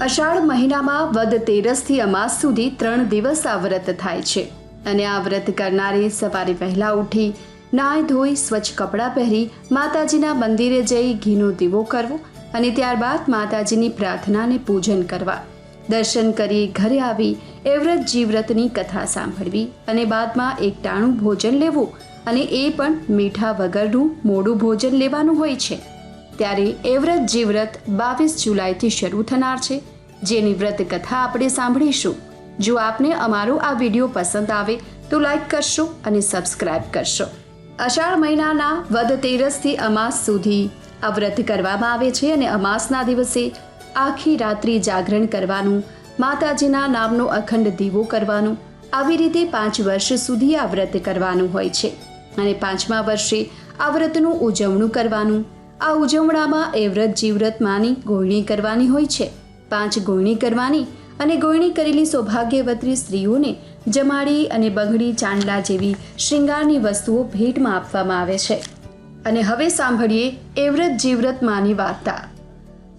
અષાઢ મહિનામાં વદ તેરસથી અમાસ સુધી ત્રણ દિવસ આ વ્રત થાય છે. અને આ વ્રત કરનારે સવારે વહેલા ઉઠી નાય ધોઈ સ્વચ્છ કપડાં પહેરી માતાજીના મંદિરે જઈ ઘીનો દીવો કરવો અને ત્યારબાદ માતાજીની પ્રાર્થનાને પૂજન કરવા. દર્શન કરી ઘરે આવી એ વ્રત જીવ્રતની કથા સાંભળવી અને બાદમાં એક ટાણું ભોજન લેવું અને એ પણ મીઠા વગરનું મોડું ભોજન લેવાનું હોય છે. ત્યારે એ વ્રત જીવ્રત બાવીસ જુલાઈથી શરૂ થનાર છે જેની વ્રત કથા આપણે સાંભળીશું. જો આપને અમારો આ વીડિયો પસંદ આવે, તો લાઈક કરશો અને સબસ્ક્રાઇબ કરશો. અષાઢ મહિનાના વધ તેરસથી અમાસ સુધી આ વ્રત કરવામાં આવે છે અને અમાસના દિવસે આખી રાત્રિ જાગરણ કરવાનું, માતાજીના નામનો અખંડ દીવો કરવાનું, આવી રીતે પાંચ વર્ષ સુધી આ વ્રત કરવાનું હોય છે. અને પાંચમા વર્ષે આ વ્રતનું ઉજવણું કરવાનું, આ ઉજવણામાં એ વ્રત જીવ્રત માની ગોળણી કરવાની હોય છે. પાંચ ગોયણી કરવાની અને ગોયણી કરેલી સૌભાગ્યવતી સ્ત્રીઓને જમાડી અને બંગડી ચાંદલા જેવી શૃંગારની વસ્તુઓ ભેટમાં આપવામાં આવે છે. અને હવે સાંભળીએ એવ્રત જીવ્રત માની વાર્તા.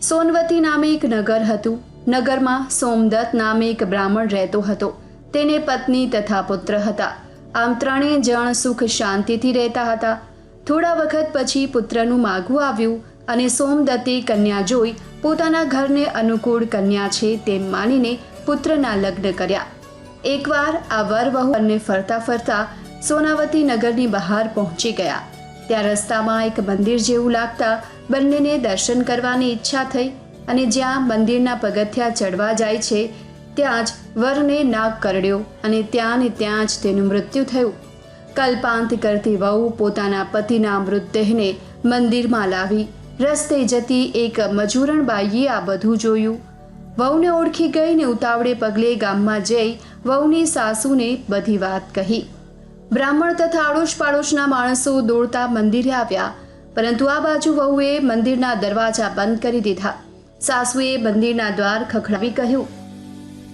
સોનવતી નામે એક નગર હતું. નગરમાં સોમદત્ત નામે એક બ્રાહ્મણ રહેતો હતો. તેને પત્ની તથા પુત્ર હતા. આમ ત્રણેય જણ સુખ શાંતિથી રહેતા હતા. થોડા વખત પછી પુત્રનું માગું આવ્યું અને સોમદત્તે કન્યા જોઈ પોતાના ઘરને અનુકૂળ કન્યા છે તેમ માનીને પુત્રના લગ્ન કર્યા. એકવાર આ વર વહુ બંને ફરતા ફરતા સોનાવતી નગરની બહાર પહોંચી ગયા. ત્યાં રસ્તામાં એક મંદિર જેવું લાગતા બંનેને દર્શન કરવાની ઈચ્છા થઈ અને જ્યાં મંદિરના પગથિયા ચડવા જાય છે, ત્યાં જ વરને નાગ કરડ્યો અને ત્યાં ને ત્યાં જ તેનું મૃત્યુ થયું. કલ્પાંત કરતી વહુ પોતાના પતિના મૃતદેહને મંદિરમાં લાવી રસ્તે જતી એક મજૂરણ બાઈએ આ બધું જોયું. વહુને ઓળખી ગઈ ને ઉતાવળે પગલે ગામમાં જઈ વહુની સાસુને બધી વાત કહી. બ્રાહ્મણ તથા આડોશ પાડોશના માણસો દોડતા મંદિરે આવ્યા, પરંતુ આ બાજુ વહુએ મંદિરના દરવાજા બંધ કરી દીધા. સાસુએ મંદિરના દ્વાર ખખડાવી કહ્યું,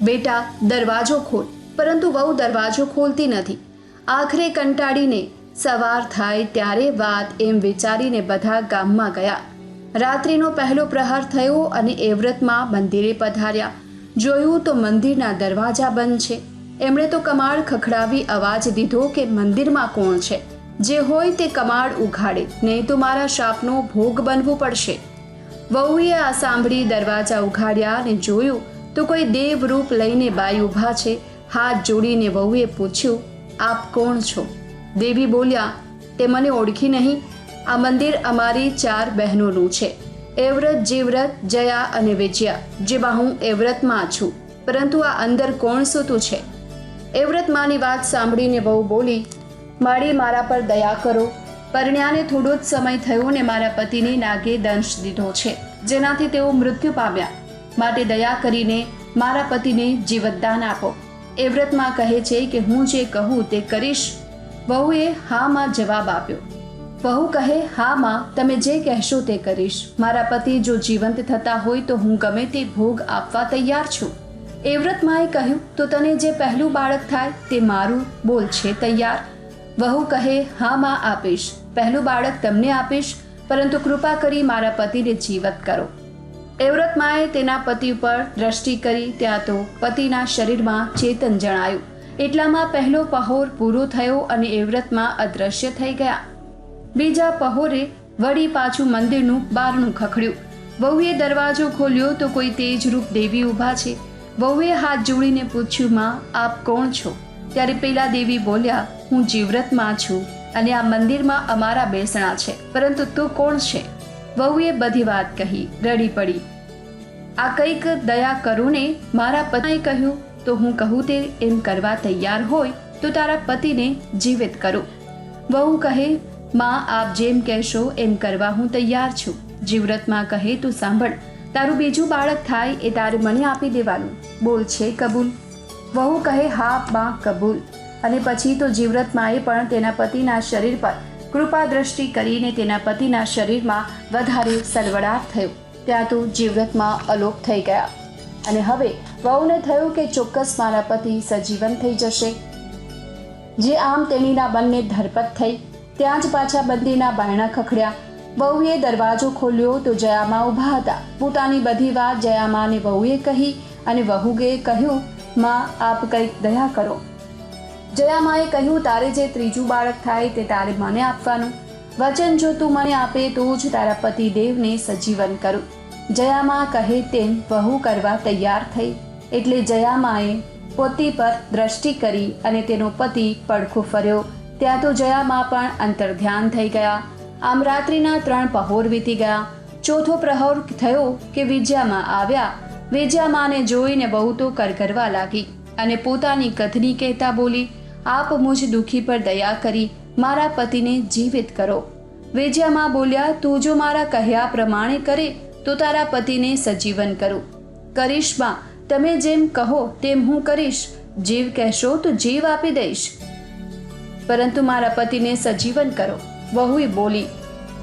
બેટા, દરવાજો ખોલ. પરંતુ વહુ દરવાજો ખોલતી નથી. આખરે કંટાળીને સવાર થાય ત્યારે વાત એમ વિચારીને બધા ગામમાં ગયા. રાત્રિનો પહેલો પ્રહાર થયો અને એ વ્રતમાં મંદિરે પધાર્યા. જોયું તો મંદિરના દરવાજા બંધ છે. એમણે તો કમાળ ખખડાવી અવાજ દીધો કે મંદિરમાં કોણ છે? જે હોય તે કમાળ ઉઘાડે, નહીં તો મારા શાપનો ભોગ બનવું પડશે. વહુએ આ સાંભળી દરવાજા ઉઘાડ્યા અને જોયું તો કોઈ દેવરૂપ લઈને બાઈ ઊભા છે. હાથ જોડીને વહુએ પૂછ્યું, આપ કોણ છો? દેવી બોલ્યા, તે મને ઓળખી નહીં. આ મંદિર અમારી ચાર બહેનોનું છે. એવ્રત, જીવ્રત, જયા અને વિજયા, જેમાં હું એવ્રતમાં છું. પરંતુ આ અંદર કોણ સૂતું છે? એવ્રત માની વાત સાંભળીને બહુ બોલી માળી મારા પર દયા કરો. પરણ્યાને થોડો જ સમય થયો ને મારા પતિને નાગે દંશ દીધો છે, જેનાથી તેઓ મૃત્યુ પામ્યા. માટે દયા કરીને મારા પતિને જીવતદાન આપો. એવ્રતમાં કહે છે કે, હું જે કહું તે કરીશ. વહુએ હા માં જવાબ આપ્યો. વહુ કહે, હા માં, તમે જે કહેશો તે કરીશ. મારા પતિ જો જીવંત થતા હોય તો હું ગમે તે ભોગ આપવા તૈયાર છું. એવ્રત માએ કહ્યું, તો તને જે પહેલું બાળક થાય તે મારું બોલ છે તૈયાર. વહુ કહે, હા માં આપીશ. પહેલું બાળક તમને આપીશ, પરંતુ કૃપા કરી મારા પતિને જીવત કરો. એવ્રત માએ તેના પતિ ઉપર દ્રષ્ટિ કરી, ત્યાં તો પતિના શરીરમાં ચેતન જણાયું. એટલામાં પહેલો પહોર પૂરો થયો અને એવ્રતમાં અદ્રશ્ય થઈ ગયા. બીજા પહોરે વળી પાછું મંદિરનું બારણું ખખડ્યું. વહુએ દરવાજો ખોલ્યો તો કોઈ તેજરૂપ દેવી ઊભા છે. વહુએ હાથ જોડીને પૂછ્યું, માં, આપ કોણ છો? ત્યારે પેલા દેવી બોલ્યા, હું જીવ્રતમાં છું અને આ મંદિરમાં અમારા બેસણા છે, પરંતુ તું કોણ છે? વહુએ બધી વાત કહી, રડી પડી. આ કંઈક દયા કરું ને મારા પતિએ કહ્યું તો હું કહું તે એમ કરવા તૈયાર હોય તો તારા પતિને જીવિત કરો. વહુ કહે, માં, આપ જેમ કહેશો એમ કરવા હું તૈયાર છું. જીવ્રતમાં કહે, તું સાંભળ, તારું બીજું બાળક થાય એ તારે મને આપી દેવાનું. બોલ, છે કબૂલ? વહુ કહે, હા, માં, કબૂલ. અને પછી તો જીવ્રતમાએ પણ તેના પતિના શરીર પર કૃપા દ્રષ્ટિ કરીને તેના પતિના શરીરમાં વધારે સલવડાટ થયો. ત્યાં તો જીવ્રતમાં અલોપ થઈ ગયા. અને હવે વહુને થયું કે ચોક્કસ મારા પતિ સજીવન થઈ જશે. જે આમ તેણીના બંને ધરપત થઈ, ત્યાં જ પાછા બંદીના બાયણા ખખડ્યા. વહુએ દરવાજો ખોલ્યો તો જયામાં ઊભા હતા. પોતાની બધી વાત જયામાને વહુએ કહી અને વહુએ કહ્યું, માં, આપ કંઈક દયા કરો. જયામાએ કહ્યું, તારે જે ત્રીજું બાળક થાય તે તારે મને આપવાનું. વચન જો તું મને આપે તો જ તારા પતિ દેવને સજીવન કરું. જયામાં કહે તેમ વહુ કરવા તૈયાર થઈ. એટલે જયામાએ પોતી પર દ્રષ્ટિ કરી અને તેનો પતિ પડખો ફર્યો. ત્યાં તો જયામા પણ અંતર્ધ્યાન થઈ ગયા. આમ રાત્રિના ત્રણ પહોર વીતી ગયા. ચોથો પ્રહોર થયો કે વિજયામાં આવ્યા. વિજયામાને જોઈને બહુ તો કરકરવા લાગી અને પોતાની કથની કહેતા બોલી, આપ મુજ દુખી પર દયા કરી, મારા પતિને જીવિત કરો. વિજયામાં બોલ્યા, તું જો મારા કહ્યા પ્રમાણે કરે, તો તારા પતિને સજીવન કરું. કરીશમાં તમે જેમ કહો તેમ હું કરીશ. જીવ કહેશો તો જીવ આપી દઈશ. પરંતુ મારા પતિને સજીવન કરો. વહુએ બોલી,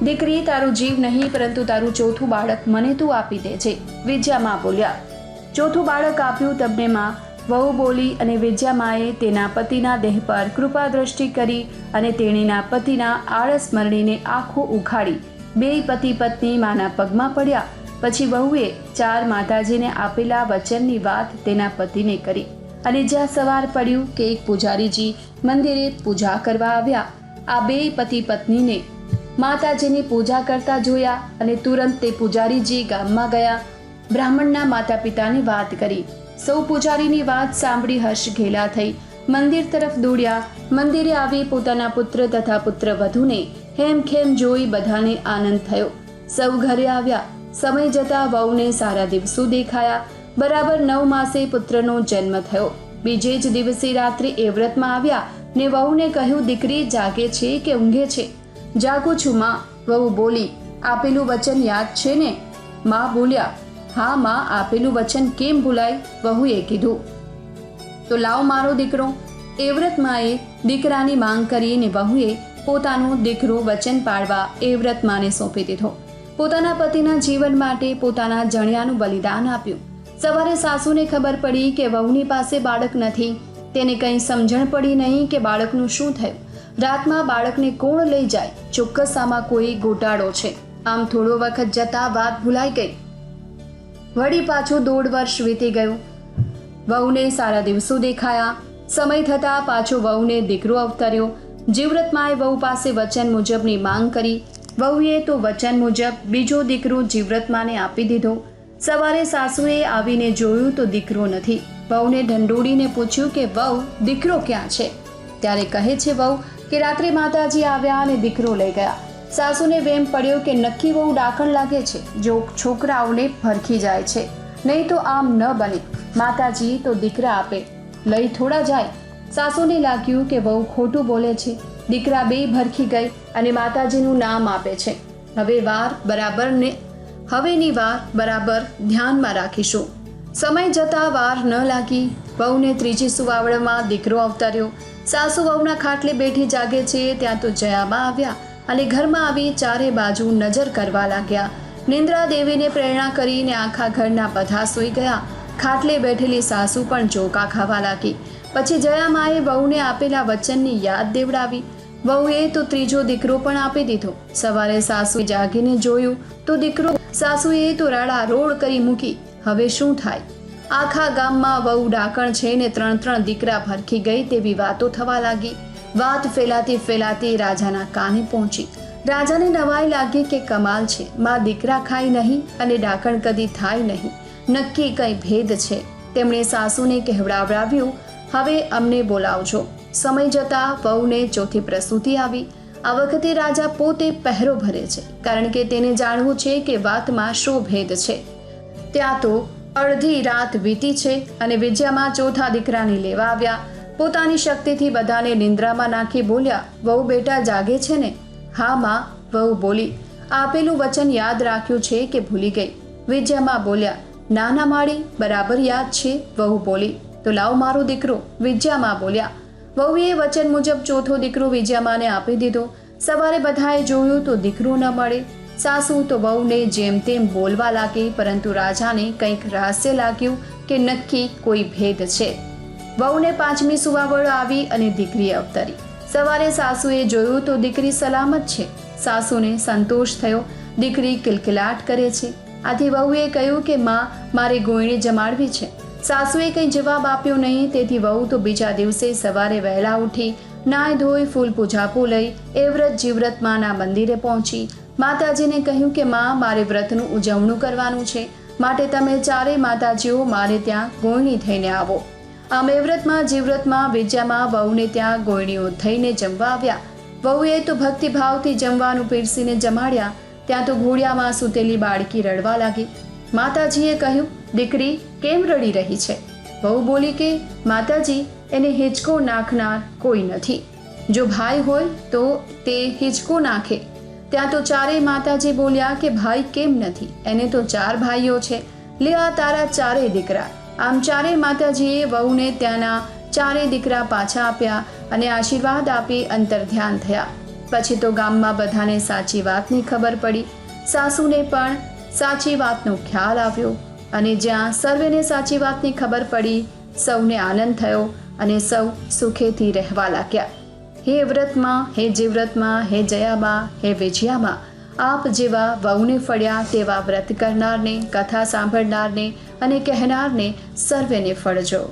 દીકરી, તારું જીવ નહીં, પરંતુ તારું ચોથું બાળક મને તું આપી દેજે વિજયામાં બોલ્યા, ચોથું બાળક આપ્યું તમને માં. વહુ બોલી અને વિજયામાએ તેના પતિના દેહ પર કૃપા દ્રષ્ટિ કરી અને તેણીના પતિના આળસ મરણીને આંખો ઉખાડી. બે પતિ પત્ની માના પગમાં પડ્યા. પછી વહુએ ચાર માતાજીને આપેલા વચનની વાત તેના પતિને કરી અને જ્યાં સવાર પડ્યું કે એક પૂજારીજી મંદિરે પૂજા કરવા આવ્યા, આ બે પતિ પત્નીને માતાજીની પૂજા કરતા જોયા અને તુરંત તે પૂજારીજી ગામમાં ગયા, બ્રાહ્મણના માતા પિતાની વાત કરી. સૌ પૂજારીની વાત સાંભળી હર્ષ ઘેલા થઈ. મંદિર તરફ દોડ્યા. મંદિરે આવી પોતાના પુત્ર તથા પુત્ર વધુને હેમખેમ જોઈ બધાને આનંદ થયો. સૌ ઘરે આવ્યા. સમય જતા વહુને સારા દિવસો દેખાયા. બરાબર નવ માસે પુત્રનો જન્મ થયો. બીજે જ દિવસે રાત્રે એ વ્રતમાં આવ્યા ને વહુને કહ્યું, દીકરી, જાગે છે કે ઊંઘે છે? જાગું છું, માં. વહુ બોલી, આપેલું વચન યાદ છે ને? માં બોલ્યા, હા, માં, આપેલું વચન કેમ ભૂલાય? વહુએ કીધું, તો લાવ મારો દીકરો. એવ્રત માએ દીકરાની માંગ કરીને વહુએ પોતાનો દીકરો વચન પાડવા એવ્રત માને સોંપી દીધો. પોતાના પતિના જીવન માટે પોતાના જણિયાનું બલિદાન આપ્યું. સવારે સાસુને ખબર પડી કે વહુની પાસે બાળક નથી. તેને કંઈ સમજણ પડી નહીં કે બાળકનું શું થયું. રાતમાં બાળકને કોણ લઈ જાય? ચોક્કસ આમાં કોઈ ગોટાળો છે. આમ થોડો વખત જતા વાત ભૂલાઈ ગઈ. વળી પાછું દોઢ વર્ષ વીતી ગયું. વહુને સારા દિવસો દેખાયા. સમય થતાં પાછો વહુને દીકરો અવતર્યો. જીવરતમાએ વહુ પાસે વચન મુજબની માંગ કરી. વહુએ તો વચન મુજબ બીજો દીકરો જીવ્રતમાને આપી દીધો. સવારે સાસુએ આવીને જોયું તો દીકરો નથી. વહુને ઢંઢોળીને પૂછ્યું કે, વહુ, દીકરો ક્યાં છે? ત્યારે કહે છે વહુ કે, રાત્રે માતાજી આવ્યા અને દીકરો લઈ ગયા. સાસુને વેમ પડ્યો કે, નક્કી બહુ ડાકણ લાગે છે, જો છોકરાઓને ભરખી જાય છે. નહીં તો આમ ન બને. માતાજી તો દીકરા આપે. લઈ થોડા જાય. સાસુને લાગ્યું કે બહુ ખોટું બોલે છે. દીકરા બે ભરખી ગઈ અને માતાજીનું નામ આપે છે. હવે વાર બરાબર ને હવેની વાર બરાબર ધ્યાનમાં રાખીશું. સમય જતાં વાર ન લાગી, વહુને ત્રીજી સુવાવડમાં દીકરો અવતર્યો. સાસુ વહુના ખાટલે બેઠી જાગે છે, ત્યાં તો જયાબા આવ્યા અને ઘરમાં આવી ચારે બાજુ નજર કરવા લાગ્યા. નિંદ્રા દેવીને પ્રેરણા કરીને આખા ઘરના બધા સૂઈ ગયા. ખાટલે બેઠેલી સાસુ પણ ચોકા ખાવા લાગી. પછી જયામાએ વહુને આપેલા વચનની યાદ દેવડાવી. વહુએ તો ત્રીજો દીકરો પણ આપી દીધો. સવારે સાસુએ જાગીને જોયું તો દીકરો સાસુએ તો રાડા રોડ કરી મૂકી. હવે શું થાય? આખા ગામમાં વહુ ડાકણ છે ને ત્રણ ત્રણ દીકરા ભરખી ગઈ તેવી વાતો થવા લાગી. વાત ફેલાતી ફેલાતી રાજાના કાને પહોંચી. રાજાને નવાઈ લાગી કે કમાલ છે. માં દીકરા ખાય નહીં અને ડાકણ કદી થાય નહીં. નક્કી કંઈ ભેદ છે? તેમણે સાસુને કહેવડાવડાવ્યું હવે અમને બોલાવજો. સમય જતાં વહુને ચોથી પ્રસૂતિ આવી. આ વખતે રાજા પોતે પહેરો ભરે છે, કારણ કે તેને જાણવું છે કે વાતમાં શો ભેદ છે. ત્યાં તો અડધી રાત વીતી છે અને વિજયામાં ચોથા દીકરાને લેવા આવ્યા. પોતાની શક્તિથી બધાને નિંદ્રામાં નાખી બોલ્યા, વહુ બેટા જાગે છે ને? હા, માં, વહુ બોલી. આપેલું વચન યાદ રાખ્યું છે કે ભૂલી ગઈ. વિજયામાં બોલ્યા ના ના માળી, બરાબર યાદ છે, વહુ બોલી. તો લાવ મારો દીકરો વિજયામાં બોલ્યા. વહુએ વચન મુજબ ચોથો દીકરો વિજયામાને આપી દીધો. સવારે બધાએ જોયું તો દીકરો ન મળે. સાસુ તો વહુને જેમ તેમ બોલવા લાગી, પરંતુ રાજાને કંઈક રહસ્ય લાગ્યું કે નક્કી કોઈ ભેદ છે. વહુને પાંચમી સુવાવડ આવી અને દીકરી અવતરી. સવારે સાસુએ જોયું તો દીકરી સલામત છે. સાસુને સંતોષ થયો. દીકરી કિલકિલાટ કરે છે. આથી વહુએ કહ્યું કે, માં, મારે ગોયણી જમાડવી છે. સાસુએ કંઈ જવાબ આપ્યો નહીં, તેથી વહુ તો બીજા દિવસે સવારે વહેલા ઉઠી નાય ધોઈ ફૂલ પૂજાપું લઈ એ વ્રત જીવ્રત માના મંદિરે પહોંચી. માતાજીને કહ્યું કે, માં, મારે વ્રતનું ઉજવણું કરવાનું છે. માટે તમે ચારેય માતાજીઓ મારે ત્યાં ગોયણી થઈને આવો. આમ એ વ્રતમાં જીવ્રતમાં વિજ્યામાં વહુને ત્યાં ગોયણીઓ થઈને જમવા આવ્યા. વહુએ તો ભક્તિભાવથી જમવાનું પીરસીને જમાડ્યા. ત્યાં તો ઘોડિયામાં સૂતેલી બાળકી રડવા લાગી. માતાજીએ કહ્યું દીકરી કેમ રડી રહી છે? વહુ બોલી કે, માતાજી, એને હિંચકો નાખનાર કોઈ નથી. જો ભાઈ હોય તો તે હિંચકો નાખે. ત્યાં તો ચારેય માતાજી બોલ્યા કે, ભાઈ કેમ નથી? એને તો ચાર ભાઈઓ છે. લે આ તારા ચારેય દીકરા. આમ ચારેય માતાજીએ વહુને ત્યાંના ચારેય દીકરા પાછા આપ્યા અને આશીર્વાદ આપી અંતર ધ્યાન થયા. પછી તો ગામમાં બધાને સાચી વાતની ખબર પડી. સાસુને પણ સાચી વાતનો ખ્યાલ આવ્યો. અને જ્યાં સર્વેને સાચી વાતની ખબર પડી, સૌને આનંદ થયો અને સૌ સુખેથી રહેવા લાગ્યા. હે વ્રતમાં, હે જીવ્રતમાં, હે જયાબા હે વિજયામાં, આપ જેવા વહુને ફળ્યા તેવા વ્રત કરનારને, કથા સાંભળનારને અને કહેનારને સર્વેને ફળજો.